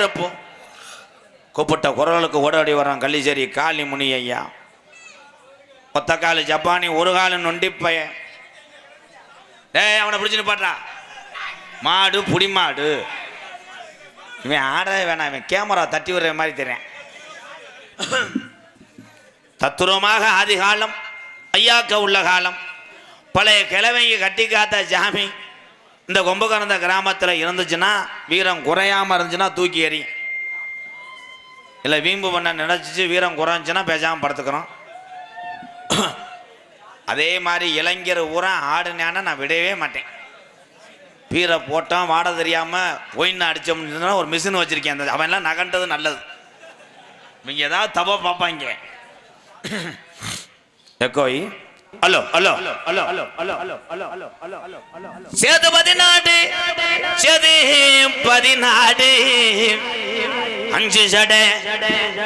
இருப்போம். கூப்பிட்ட குரலுக்கு ஓடோடி வரான் கள்ளிச்சேரி காளி முனி ஐயா. கொத்த காலு ஜப்பானி ஒரு காலு நொண்டி பையன். டேய் அவனை பிடிச்சிட்டு பாடுறா மாடு புடி மாடு. இவன் ஆடவே வேணாம் இவன் கேமரா தட்டி விடுற மாதிரி தெரியும். தத்துரமாக ஆதி காலம் ஐயாக்க உள்ள காலம் பழைய கிழவைங்க கட்டி காத்த ஜாமி இந்த கொம்பகரந்த கிராமத்தில் இருந்துச்சுன்னா வீரம் குறையாமல் இருந்துச்சுன்னா தூக்கி எறி. இல்லை வீம்பு பண்ண நினச்சிச்சு வீரம் குறைஞ்சுன்னா பேசாமல் படுத்துக்கிறோம் அதே மாதிரி இளைஞர் ஊரா ஆடுனான நான் விடவே மாட்டேன். பீரை போட்டோம் வாட தெரியாமல் ஒயின் அடித்தோம்னு ஒரு மிஷின் வச்சுருக்கேன். அந்த அவன்லாம் நகண்டது நல்லது. இவங்க ஏதாவது தப்பாக பார்ப்பாங்க. எக்கோய் ஹலோ ஹலோ சேது பதினாடு சேது பதினாடு அஞ்சு சடை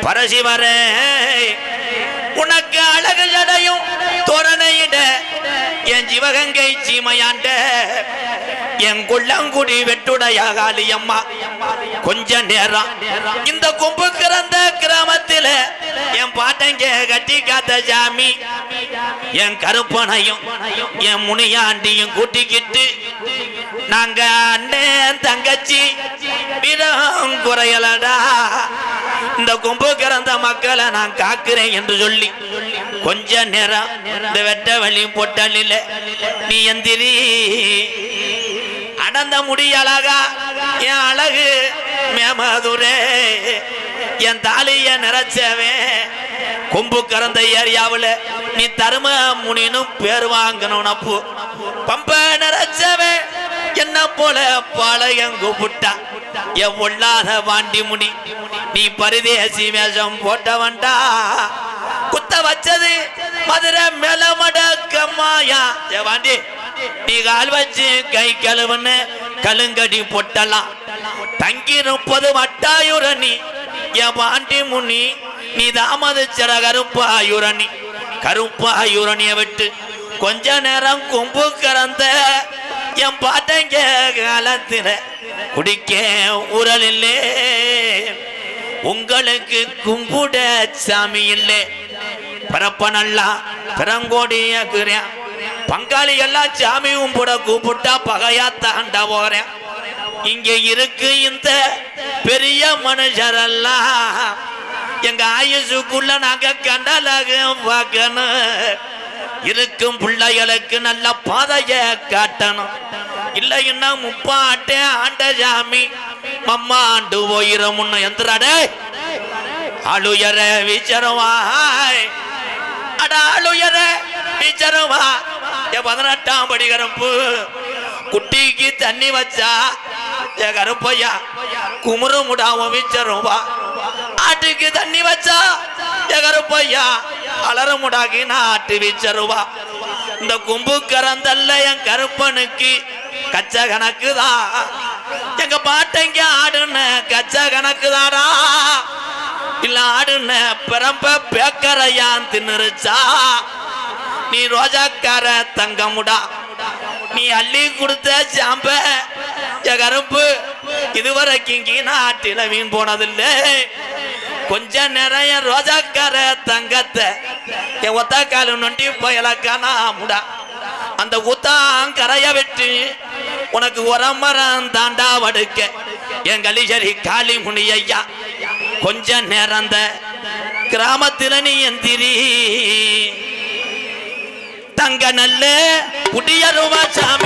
பரசிவர உனக்கு அழகு ஜடையும் தோரணையிட என் சிவகங்கை சீமையாண்ட என் குள்ளங்குடி வெட்டுடையாக காளியம்மா கொஞ்ச நேரம். இந்த கும்பு கிடந்த கிராமத்தில என் பாட்டங்க கட்டி காத்த சாமி. என் கருப்பனையும் என் முனியாண்டியும் கூட்டிக்கிட்டு நாங்க அண்ணன் தங்கச்சி விரம் குறையலடா. இந்த கும்பு கிடந்த மக்களை நான் காக்கிறேன் என்று சொல்லி கொஞ்ச நேரம் இந்த வெட்ட வழி பொட்டலில் நீ எந்திரி. அடந்த முடி அழகா என் அழகு மேமதுரே என் தாலிய நிறைச்சவன் கொம்பு கறந்த ஏரியாவில் நீ தரும முனினும் பேர் வாங்கணும் அப்போ. பம்ப நிறைச்சவன் என்ன போல பாளையம் கூப்பிட்டா என் ஒல்லாத வாண்டி முனி நீ பரிதேசி வேஷம் போட்டவன்டா. குத்த வச்சது மதுரை மேல மடக்கம்மாயா வாண்டி நீ கால் வச்சு கை கழுவுன்னு கலுங்கடி பொட்டலாம். தங்கியிருப்பது வட்டாயுரணி. என் பாண்டி முனி நீ தாமதிச்சட கருப்பாயுரணி கருப்பாயுரணிய விட்டு கொஞ்ச நேரம் கொம்பு கறந்த என் பாட்டங்க காலத்தில குடிக்க உரல் இல்லே உங்களுக்கு கும்புட சாமி இல்லை பிறப்ப நல்லா பிறங்கோடியாக்குறேன் பங்காளி எல்லாம் சாமியும் போட கூப்பிட்டா பகையா தாண்டா போறேன். இங்க இருக்கு இந்த பெரிய மனுஷரெல்லாம் எங்க ஆயுசுக்குள்ள நாங்க கண்டலாக பார்க்கணும். இருக்கும் பிள்ளைகளுக்கு நல்ல பாதைய காட்டணும். இல்லைன்னா முப்பாட்டே ஆண்ட சாமி மம்மா ஆண்டு போயிரும் முன்ன எந்திராடே அழுயர விச்சரவாய். அட அழுயர விச்சரவா என் பதினெட்டாம் படி கருப்பு குட்டிக்கு தண்ணி வச்சா என் கருப்பையா? குமுறு முடாம விச்சருவா ஆட்டுக்கு தண்ணி வச்சா என் கருப்பையா? அலற முடாக்கி நாட்டு விச்சருவா இந்த கும்பு கறந்தல்ல என் கருப்பனுக்கு கச்ச கணக்குதான் எங்க பாட்டைங்க ஆடுன கச்ச கணக்குதாடா? இல்ல ஆடுன பிறம்ப பேக்கரையான் தின்னுருச்சா? நீ ரோஜாக்கார தங்கமுடா. நீ அள்ளி கொடுத்த சாம்ப என் கருப்பு இதுவரைக்கும் கீனா ஆட்டில மீன் போனதில்லை. கொஞ்ச நேரம் என் ரோஜாக்கார தங்கத்தை என் ஒத்தக்காலு நொண்டி போயலக்கானா முடா. அந்த உத்தான் கரைய விட்டு உனக்கு உரமரம் தாண்டா வடுக்க. என் கலிசரி காளி முனி ஐயா கொஞ்ச நேரம் கிராமத்தில் நீ எந்திரி. தங்க நல்ல புடியருவா சாமி.